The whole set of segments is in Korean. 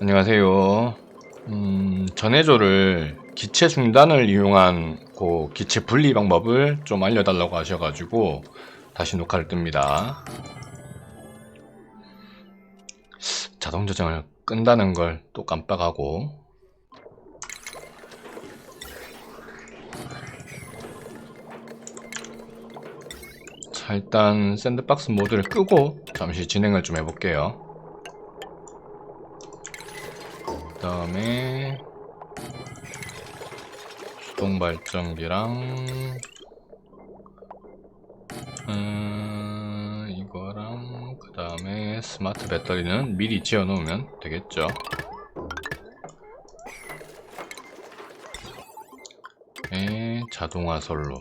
안녕하세요. 음, 전해조를 기체 중단을 이용한 그 기체 분리 방법을 좀 알려달라고 하셔가지고 다시 녹화를 뜹니다. 자동 저장을 끈다는 걸 또 깜빡하고 자 일단 샌드박스 모드를 끄고 잠시 진행을 좀 해볼게요. 그 다음에 수동 발전기랑 음, 이거랑 그 다음에 스마트 배터리는 미리 지어 놓으면 되겠죠. 에 자동화 선로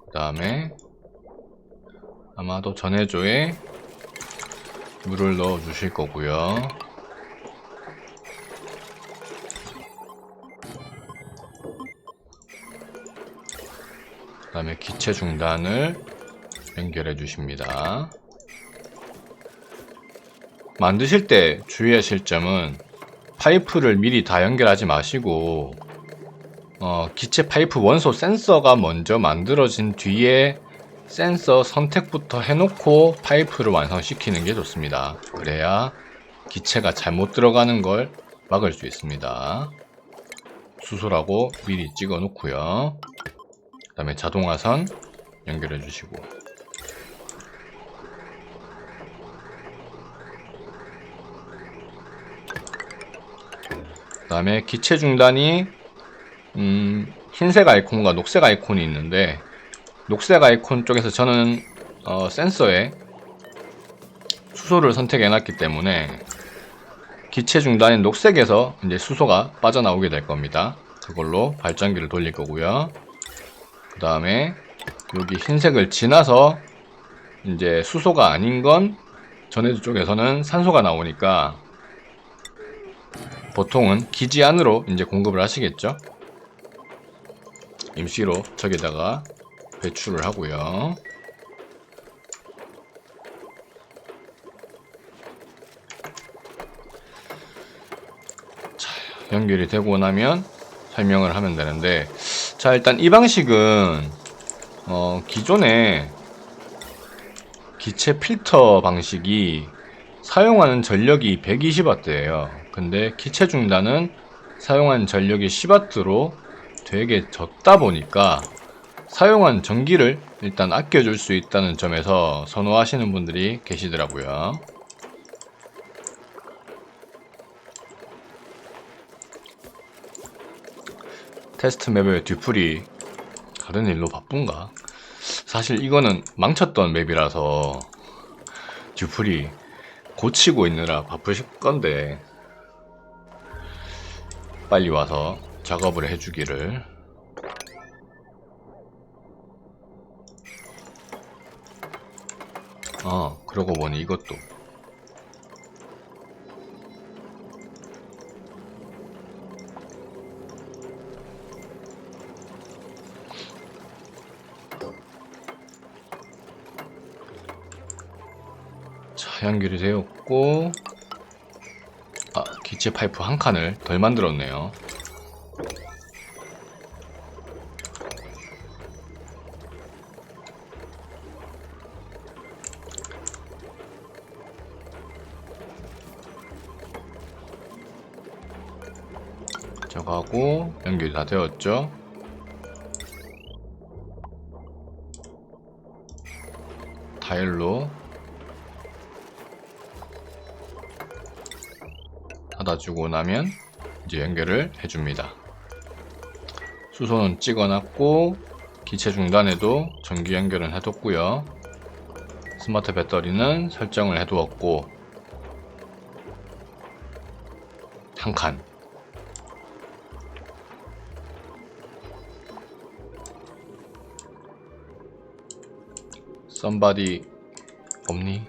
그 다음에 아마도 전해조에 물을 넣어 주실 거고요. 그 다음에 기체 중단을 연결해 주십니다. 만드실 때 주의하실 점은 파이프를 미리 다 연결하지 마시고 어, 기체 파이프 원소 센서가 먼저 만들어진 뒤에 센서 선택부터 해놓고 파이프를 완성시키는 게 좋습니다. 그래야 기체가 잘못 들어가는 걸 막을 수 있습니다. 수소라고 미리 찍어 놓고요. 그 다음에 자동화선 연결해 주시고 그 다음에 기체 중단이 음, 흰색 아이콘과 녹색 아이콘이 있는데 녹색 아이콘 쪽에서 저는 어, 센서에 수소를 선택해 놨기 때문에 기체 중단인 녹색에서 이제 수소가 빠져나오게 될 겁니다. 그걸로 발전기를 돌릴 거고요. 그 다음에 여기 흰색을 지나서 이제 수소가 아닌 건 전해주 쪽에서는 산소가 나오니까 보통은 기지 안으로 이제 공급을 하시겠죠. 임시로 저기다가 배출을 하고요. 자, 연결이 되고 나면 설명을 하면 되는데, 자, 일단 이 방식은, 어, 기존에 기체 필터 방식이 사용하는 전력이 120W예요. 근데 기체 중단은 사용한 전력이 10W로 되게 적다 보니까 사용한 전기를 일단 아껴줄 수 있다는 점에서 선호하시는 분들이 계시더라고요. 테스트 맵의 뒤풀이 다른 일로 바쁜가? 사실 이거는 망쳤던 맵이라서 뒤풀이 고치고 있느라 바쁘실 건데 빨리 와서 작업을 해주기를 아 그러고 보니 이것도. 자 연결이 되었고 아 기체 파이프 한 칸을 덜 만들었네요 저거하고 연결이 다 되었죠? 타일로. 닫아주고 나면 이제 연결을 해줍니다. 수소는 찍어놨고 기체 중단에도 전기 연결은 해뒀고요. 스마트 배터리는 설정을 해두었고 한 칸 썸바디 없니?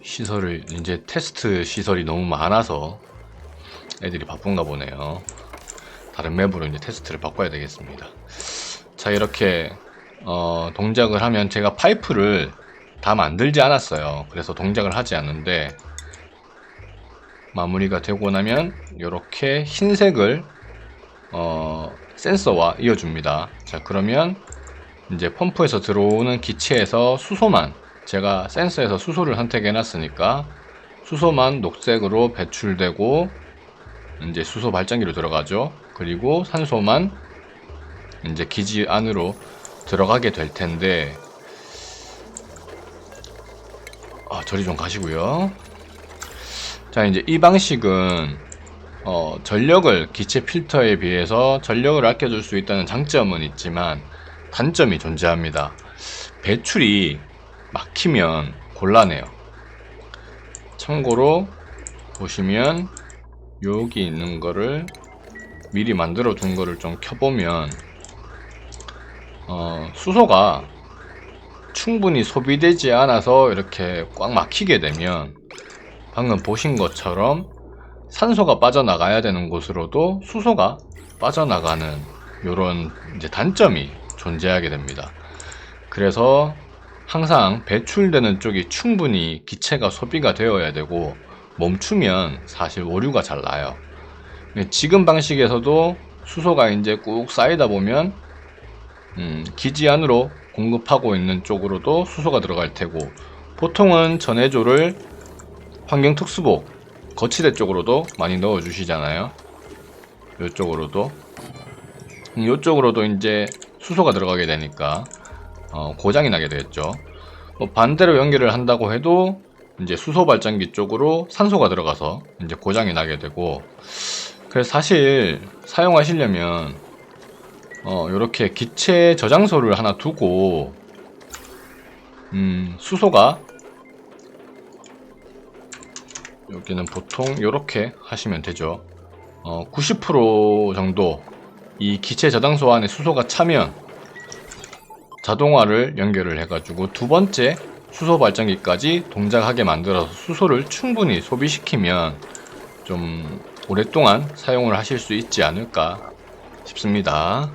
시설을 이제 테스트 시설이 너무 많아서 애들이 바쁜가 보네요. 다른 맵으로 이제 테스트를 바꿔야 되겠습니다. 자 이렇게 어, 동작을 하면 제가 파이프를 다 만들지 않았어요. 그래서 동작을 하지 않는데 마무리가 되고 나면 이렇게 흰색을 어, 센서와 이어줍니다. 자 그러면 이제 펌프에서 들어오는 기체에서 수소만 제가 센서에서 수소를 선택해 놨으니까 수소만 녹색으로 배출되고 이제 수소 발전기로 들어가죠. 그리고 산소만 이제 기지 안으로 들어가게 될 텐데 아, 저리 좀 가시고요. 자, 이제 이 방식은 어, 전력을 기체 필터에 비해서 전력을 아껴줄 수 있다는 장점은 있지만 단점이 존재합니다. 배출이 막히면 곤란해요. 참고로 보시면 여기 있는 거를 미리 만들어 둔 거를 좀 켜보면 어, 수소가 충분히 소비되지 않아서 이렇게 꽉 막히게 되면 방금 보신 것처럼 산소가 빠져나가야 되는 곳으로도 수소가 빠져나가는 이런 이제 단점이 존재하게 됩니다. 그래서 항상 배출되는 쪽이 충분히 기체가 소비가 되어야 되고 멈추면 사실 오류가 잘 나요. 지금 방식에서도 수소가 이제 꾹 쌓이다 보면 음, 기지 안으로 공급하고 있는 쪽으로도 수소가 들어갈 테고 보통은 전해조를 환경특수복 거치대 쪽으로도 많이 넣어 주시잖아요. 이쪽으로도. 이쪽으로도 이제 수소가 들어가게 되니까 어, 고장이 나게 되겠죠. 뭐 반대로 연결을 한다고 해도 이제 수소 발전기 쪽으로 산소가 들어가서 이제 고장이 나게 되고. 그래서 사실 사용하시려면 어, 요렇게 기체 저장소를 하나 두고, 음, 수소가, 여기는 보통 요렇게 하시면 되죠. 어, 90% 정도 이 기체 저장소 안에 수소가 차면 자동화를 연결을 해가지고 두 번째 수소 발전기까지 동작하게 만들어서 수소를 충분히 소비시키면 좀 오랫동안 사용을 하실 수 있지 않을까 싶습니다.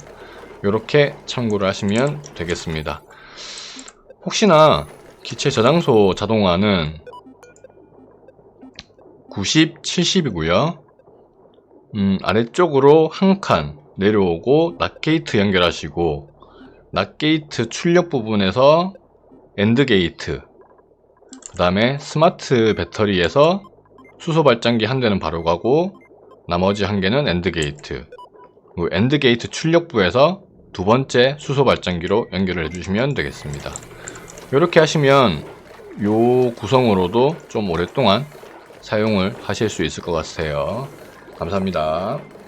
이렇게 참고를 하시면 되겠습니다. 혹시나 기체 저장소 자동화는 90, 70이고요. 음, 아래쪽으로 한 칸 내려오고 낫게이트 연결하시고 낫게이트 출력 부분에서 엔드게이트 그 다음에 스마트 배터리에서 수소 발전기 한 대는 바로 가고 나머지 한 개는 엔드게이트 엔드게이트 출력부에서 두 번째 수소 발전기로 연결을 해주시면 되겠습니다. 이렇게 하시면 요 구성으로도 좀 오랫동안 사용을 하실 수 있을 것 같아요. 감사합니다.